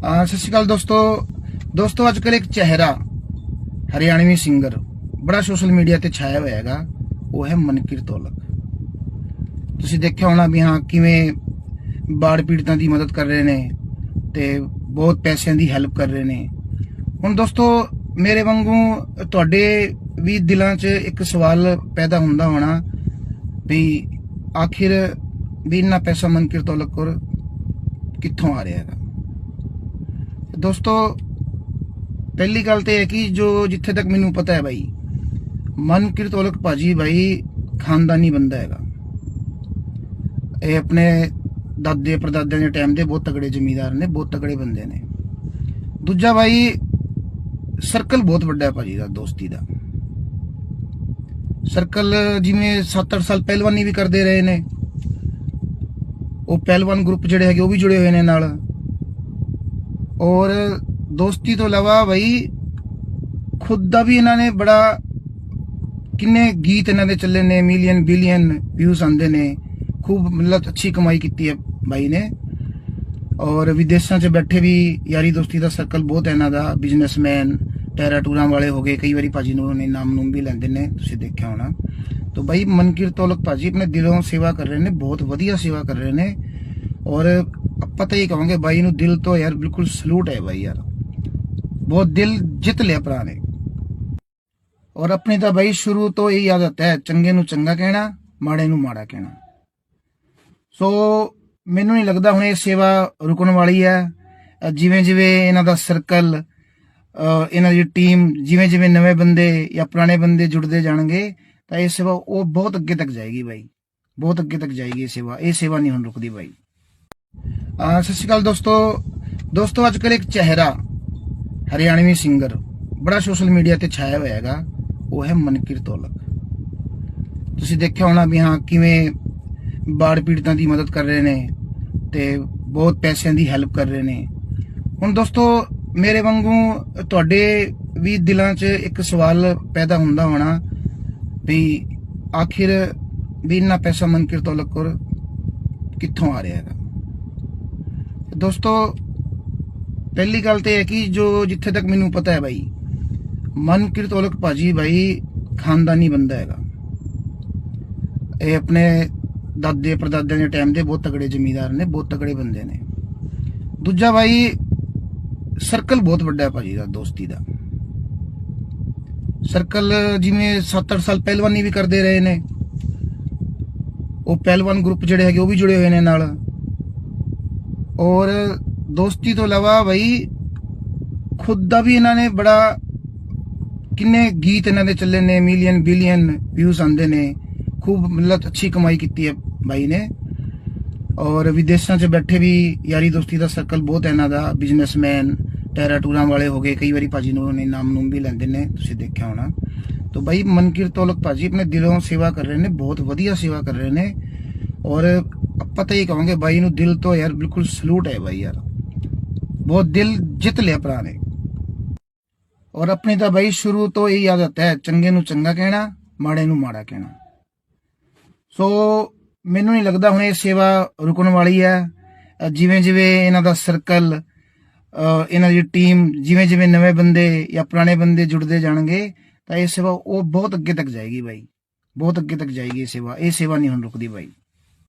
ਸਤਿ ਸ਼੍ਰੀ ਅਕਾਲ ਦੋਸਤੋ। ਦੋਸਤੋ ਅੱਜ ਕੱਲ ਇੱਕ ਚਿਹਰਾ, ਹਰਿਆਣਵੀ ਸਿੰਗਰ ਬੜਾ ਸੋਸ਼ਲ ਮੀਡੀਆ ਤੇ ਛਾਇਆ ਹੋਇਆ ਹੈਗਾ। ਉਹ ਹੈ ਮਨਕੀਰ ਤੋਲਕ ਤੁਸੀਂ ਦੇਖਿਆ ਹੋਣਾ ਵੀ ਹਾਂ, ਕਿਵੇਂ ਬਾੜ ਪੀੜਤਾਂ ਦੀ ਮਦਦ ਕਰ ਰਹੇ ਨੇ ਤੇ ਬਹੁਤ ਪੈਸਿਆਂ ਦੀ ਹੈਲਪ ਕਰ ਰਹੇ ਨੇ। ਹੁਣ ਦੋਸਤੋ, ਮੇਰੇ ਵਾਂਗੂ ਤੁਹਾਡੇ ਵੀ ਦਿਲਾਂ 'ਚ ਇੱਕ ਸਵਾਲ ਪੈਦਾ ਹੁੰਦਾ ਹੋਣਾ ਵੀ ਆਖਿਰ ਵੀ ਇੰਨਾ ਪੈਸਾ ਮਨਕੀਰ ਤੋਲਕ ਕੋਲ ਕਿੱਥੋਂ ਆ ਰਿਹਾ ਹੈਗਾ? ਦੋਸਤੋ, ਪਹਿਲੀ ਗੱਲ ਤੇ ਹੈ ਕਿ ਜੋ ਜਿੱਥੇ ਤੱਕ ਮੈਨੂੰ ਪਤਾ ਹੈ ਬਾਈ ਮਨਕੀਰ ਤੋਲਕ ਭਾਜੀ ਬਾਈ ਖਾਨਦਾਨੀ ਬੰਦਾ ਹੈਗਾ। ਇਹ ਆਪਣੇ ਦਾਦੇ ਪਰਦਾਦਿਆਂ ਦੇ ਟਾਈਮ ਦੇ ਬਹੁਤ ਤਗੜੇ ਜ਼ਮੀਂਦਾਰ ਨੇ, ਬਹੁਤ ਤਗੜੇ ਬੰਦੇ ਨੇ। ਦੂਜਾ ਬਾਈ ਸਰਕਲ ਬਹੁਤ ਵੱਡਾ ਹੈ ਭਾਜੀ ਦਾ, ਦੋਸਤੀ ਦਾ। ਸਰਕਲ ਜਿਵੇਂ 7-8 ਸਾਲ ਪਹਿਲਵਾਨੀ ਵੀ ਕਰਦੇ ਰਹੇ ਨੇ। ਉਹ ਪਹਿਲਵਾਨ ਗਰੁੱਪ ਜਿਹੜੇ ਹੈਗੇ ਉਹ ਵੀ ਜੁੜੇ ਹੋਏ ਨੇ ਨਾਲ। ਔਰ ਦੋਸਤੀ ਤੋਂ ਇਲਾਵਾ ਬਈ ਖੁਦ ਦਾ ਵੀ ਇਹਨਾਂ ਨੇ ਬੜਾ ਕਿੰਨੇ ਗੀਤ ਇਹਨਾਂ ਦੇ ਚੱਲੇ ਨੇ ਮਿਲੀਅਨ ਬਿਲੀਅਨ ਵਿਊਜ਼ ਆਉਂਦੇ ਨੇ। ਖੂਬ ਮਤਲਬ ਅੱਛੀ ਕਮਾਈ ਕੀਤੀ ਹੈ ਬਾਈ ਨੇ। ਔਰ ਵਿਦੇਸ਼ਾਂ 'ਚ ਬੈਠੇ ਵੀ ਯਾਰੀ ਦੋਸਤੀ ਦਾ ਸਰਕਲ ਬਹੁਤ ਹੈ ਇਹਨਾਂ ਦਾ ਬਿਜ਼ਨਸਮੈਨ ਟੈਰਾ ਟੂਰਾਂ ਵਾਲੇ ਹੋ ਗਏ, ਕਈ ਵਾਰੀ ਭਾਜੀ ਨੂੰ ਉਹਨੇ ਨਾਮ ਨੂੰ ਵੀ ਲੈਂਦੇ ਨੇ, ਤੁਸੀਂ ਦੇਖਿਆ ਹੋਣਾ। ਤਾਂ ਬਾਈ ਮਨਕੀਰ ਤੋਲਕ ਭਾਜੀ ਆਪਣੇ ਦਿਲੋਂ ਸੇਵਾ ਕਰ ਰਹੇ ਨੇ, ਬਹੁਤ ਵਧੀਆ ਸੇਵਾ ਕਰ ਰਹੇ ਨੇ। ਔਰ ਆਪਾਂ ਤਾਂ ਇਹ ਕਹਾਂਗੇ ਬਾਈ ਨੂੰ ਦਿਲ ਤੋਂ ਯਾਰ ਬਿਲਕੁਲ ਸਲੂਟ ਹੈ ਬਾਈ ਯਾਰ। ਬਹੁਤ ਦਿਲ ਜਿੱਤ ਲਿਆ ਭਰਾ ਨੇ। ਔਰ ਆਪਣੀ ਤਾਂ ਬਾਈ ਸ਼ੁਰੂ ਤੋਂ ਇਹ ਆਦਤ ਹੈ, ਚੰਗੇ ਨੂੰ ਚੰਗਾ ਕਹਿਣਾ, ਮਾੜੇ ਨੂੰ ਮਾੜਾ ਕਹਿਣਾ। ਸੋ ਮੈਨੂੰ ਨਹੀਂ ਲੱਗਦਾ ਹੁਣ ਇਹ ਸੇਵਾ ਰੁਕਣ ਵਾਲੀ ਹੈ। ਜਿਵੇਂ ਜਿਵੇਂ ਇਹਨਾਂ ਦਾ ਸਰਕਲ ਇਹਨਾਂ ਦੀ ਟੀਮ ਜਿਵੇਂ ਜਿਵੇਂ ਨਵੇਂ ਬੰਦੇ ਜਾਂ ਪੁਰਾਣੇ ਬੰਦੇ ਜੁੜਦੇ ਜਾਣਗੇ, ਤਾਂ ਇਹ ਸੇਵਾ ਉਹ ਬਹੁਤ ਅੱਗੇ ਤੱਕ ਜਾਏਗੀ ਬਾਈ। ਬਹੁਤ ਅੱਗੇ ਤੱਕ ਜਾਏਗੀ ਇਹ ਸੇਵਾ। ਇਹ ਸੇਵਾ ਨਹੀਂ ਹੁਣ ਰੁਕਦੀ ਬਾਈ। ਸਤਿ ਸ਼੍ਰੀ ਅਕਾਲ ਦੋਸਤੋ। ਦੋਸਤੋ ਅੱਜ ਕੱਲ ਇੱਕ ਚਿਹਰਾ, ਹਰਿਆਣਵੀ ਸਿੰਗਰ ਬੜਾ ਸੋਸ਼ਲ ਮੀਡੀਆ ਤੇ ਛਾਇਆ ਹੋਇਆ ਹੈਗਾ। ਉਹ ਹੈ ਮਨਕੀਰ ਤੋਲਕ ਤੁਸੀਂ ਦੇਖਿਆ ਹੋਣਾ ਵੀ ਹਾਂ, ਕਿਵੇਂ ਬਾੜ ਪੀੜਤਾਂ ਦੀ ਮਦਦ ਕਰ ਰਹੇ ਨੇ ਤੇ ਬਹੁਤ ਪੈਸਿਆਂ ਦੀ ਹੈਲਪ ਕਰ ਰਹੇ ਨੇ। ਹੁਣ ਦੋਸਤੋ, ਮੇਰੇ ਵਾਂਗੂ ਤੁਹਾਡੇ ਵੀ ਦਿਲਾਂ 'ਚ ਇੱਕ ਸਵਾਲ ਪੈਦਾ ਹੁੰਦਾ ਹੋਣਾ ਵੀ ਆਖਿਰ ਵੀ ਇੰਨਾ ਪੈਸਾ ਮਨਕੀਰ ਤੋਲਕ ਕੋਲ ਕਿੱਥੋਂ ਆ ਰਿਹਾ ਹੈਗਾ? ਦੋਸਤੋ, ਪਹਿਲੀ ਗੱਲ ਤੇ ਹੈ ਕਿ ਜੋ ਜਿੱਥੇ ਤੱਕ ਮੈਨੂੰ ਪਤਾ ਹੈ ਬਾਈ ਮਨਕੀਰ ਤੋਲਕ ਭਾਜੀ ਬਾਈ ਖਾਨਦਾਨੀ ਬੰਦਾ ਹੈਗਾ। ਇਹ ਆਪਣੇ ਦਾਦੇ ਪਰਦਾਦਿਆਂ ਦੇ ਟਾਈਮ ਦੇ ਬਹੁਤ ਤਗੜੇ ਜ਼ਮੀਂਦਾਰ ਨੇ, ਬਹੁਤ ਤਗੜੇ ਬੰਦੇ ਨੇ। ਦੂਜਾ ਬਾਈ ਸਰਕਲ ਬਹੁਤ ਵੱਡਾ ਹੈ ਭਾਜੀ ਦਾ, ਦੋਸਤੀ ਦਾ। ਸਰਕਲ ਜਿਵੇਂ 7-8 ਸਾਲ ਪਹਿਲਵਾਨੀ ਵੀ ਕਰਦੇ ਰਹੇ ਨੇ। ਉਹ ਪਹਿਲਵਾਨ ਗਰੁੱਪ ਜਿਹੜੇ ਹੈਗੇ ਉਹ ਵੀ ਜੁੜੇ ਹੋਏ ਨੇ ਨਾਲ। ਔਰ ਦੋਸਤੀ ਤੋਂ ਇਲਾਵਾ ਬਈ ਖੁਦ ਦਾ ਵੀ ਇਹਨਾਂ ਨੇ ਬੜਾ ਕਿੰਨੇ ਗੀਤ ਇਹਨਾਂ ਦੇ ਚੱਲੇ ਨੇ ਮਿਲੀਅਨ ਬਿਲੀਅਨ ਵਿਊਜ਼ ਆਉਂਦੇ ਨੇ। ਖੂਬ ਮਤਲਬ ਅੱਛੀ ਕਮਾਈ ਕੀਤੀ ਹੈ ਬਾਈ ਨੇ। ਔਰ ਵਿਦੇਸ਼ਾਂ 'ਚ ਬੈਠੇ ਵੀ ਯਾਰੀ ਦੋਸਤੀ ਦਾ ਸਰਕਲ ਬਹੁਤ ਹੈ ਇਹਨਾਂ ਦਾ ਬਿਜ਼ਨਸਮੈਨ ਟੈਰਾ ਟੂਰਾਂ ਵਾਲੇ ਹੋ ਗਏ, ਕਈ ਵਾਰੀ ਭਾਜੀ ਨੂੰ ਉਹਨੇ ਨਾਮ ਨੂੰ ਵੀ ਲੈਂਦੇ ਨੇ, ਤੁਸੀਂ ਦੇਖਿਆ ਹੋਣਾ। ਤਾਂ ਬਾਈ ਮਨਕੀਰ ਤੋਲਕ ਭਾਜੀ ਆਪਣੇ ਦਿਲੋਂ ਸੇਵਾ ਕਰ ਰਹੇ ਨੇ, ਬਹੁਤ ਵਧੀਆ ਸੇਵਾ ਕਰ ਰਹੇ ਨੇ। ਔਰ ਆਪਾਂ ਤਾਂ ਇਹ ਕਹਾਂਗੇ ਬਾਈ ਨੂੰ ਦਿਲ ਤੋਂ ਯਾਰ ਬਿਲਕੁਲ ਸਲੂਟ ਹੈ ਬਾਈ ਯਾਰ। ਬਹੁਤ ਦਿਲ ਜਿੱਤ ਲਿਆ ਭਰਾ ਨੇ। ਔਰ ਆਪਣੀ ਤਾਂ ਬਾਈ ਸ਼ੁਰੂ ਤੋਂ ਇਹ ਆਦਤ ਹੈ ਚੰਗੇ ਨੂੰ ਚੰਗਾ ਕਹਿਣਾ, ਮਾੜੇ ਨੂੰ ਮਾੜਾ ਕਹਿਣਾ। ਸੋ ਮੈਨੂੰ ਨਹੀਂ ਲੱਗਦਾ ਹੁਣ ਇਹ ਸੇਵਾ ਰੁਕਣ ਵਾਲੀ ਹੈ। ਜਿਵੇਂ ਜਿਵੇਂ ਇਹਨਾਂ ਦਾ ਸਰਕਲ ਇਹਨਾਂ ਦੀ ਟੀਮ ਜਿਵੇਂ ਜਿਵੇਂ ਨਵੇਂ ਬੰਦੇ ਜਾਂ ਪੁਰਾਣੇ ਬੰਦੇ ਜੁੜਦੇ ਜਾਣਗੇ, ਤਾਂ ਇਹ ਸੇਵਾ ਉਹ ਬਹੁਤ ਅੱਗੇ ਤੱਕ ਜਾਏਗੀ ਬਾਈ। ਬਹੁਤ ਅੱਗੇ ਤੱਕ ਜਾਏਗੀ ਇਹ ਸੇਵਾ। ਇਹ ਸੇਵਾ ਨਹੀਂ ਹੁਣ ਰੁਕਦੀ ਬਾਈ।